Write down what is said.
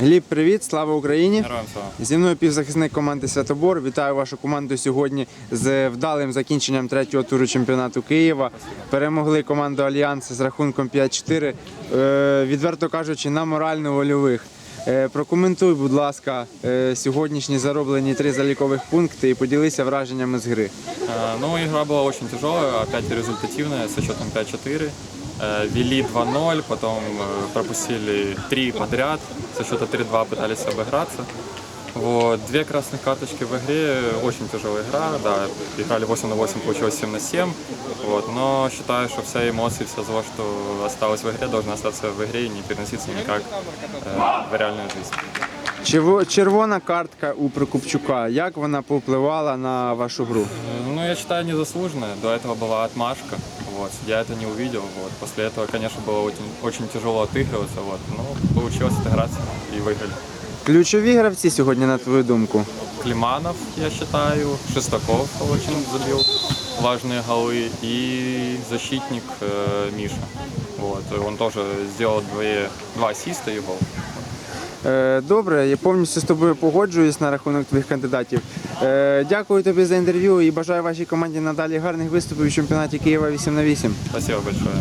Гліб, привіт, слава Україні! Героям слава. Зі мною півзахисник команди Святобор. Вітаю вашу команду сьогодні з вдалим закінченням третього туру чемпіонату Києва. Перемогли команду Альянс з рахунком 5-4. Е, відверто кажучи, на морально-вольових. Е, прокоментуй, будь ласка, е, сьогоднішні зароблені три залікових пункти і поділися враженнями з гри. Э, Ну, игра была очень тяжелая, опять результативная, со счетом 5-4. Э, Вели 2-0, потом э, пропустили 3 подряд, со счета 3-2 пытались обыграться. Вот. Две красных карточки в игре, очень тяжелая игра, да, играли 8 на 8, получилось 7 на 7, вот. но считаю, что вся эмоции, вся зло, что осталось в игре, должна остаться в игре и не переноситься никак э, в реальную жизнь. Черво- Червона картка у Прокопчука. Як вона повпливала на вашу гру? Ну, я считаю, незаслуженная. До этого была отмашка. Вот. Я это не увидел. Вот. После этого, конечно, было очень, очень тяжело отыгрываться. Вот. Но получилось отыграться и выиграли. Ключові гравці сьогодні, на твою думку. Климанов, я считаю, Шестаков очень забил важные голы и защитник э, Миша. Вот. Он тоже сделал две, два ассиста и гол. Е, Добре, я повністю з тобою погоджуюсь на рахунок твоїх кандидатів. Е, Дякую тобі за інтерв'ю і бажаю вашій команді надалі гарних виступів у чемпіонаті Києва 8 на 8. Спасибо большое.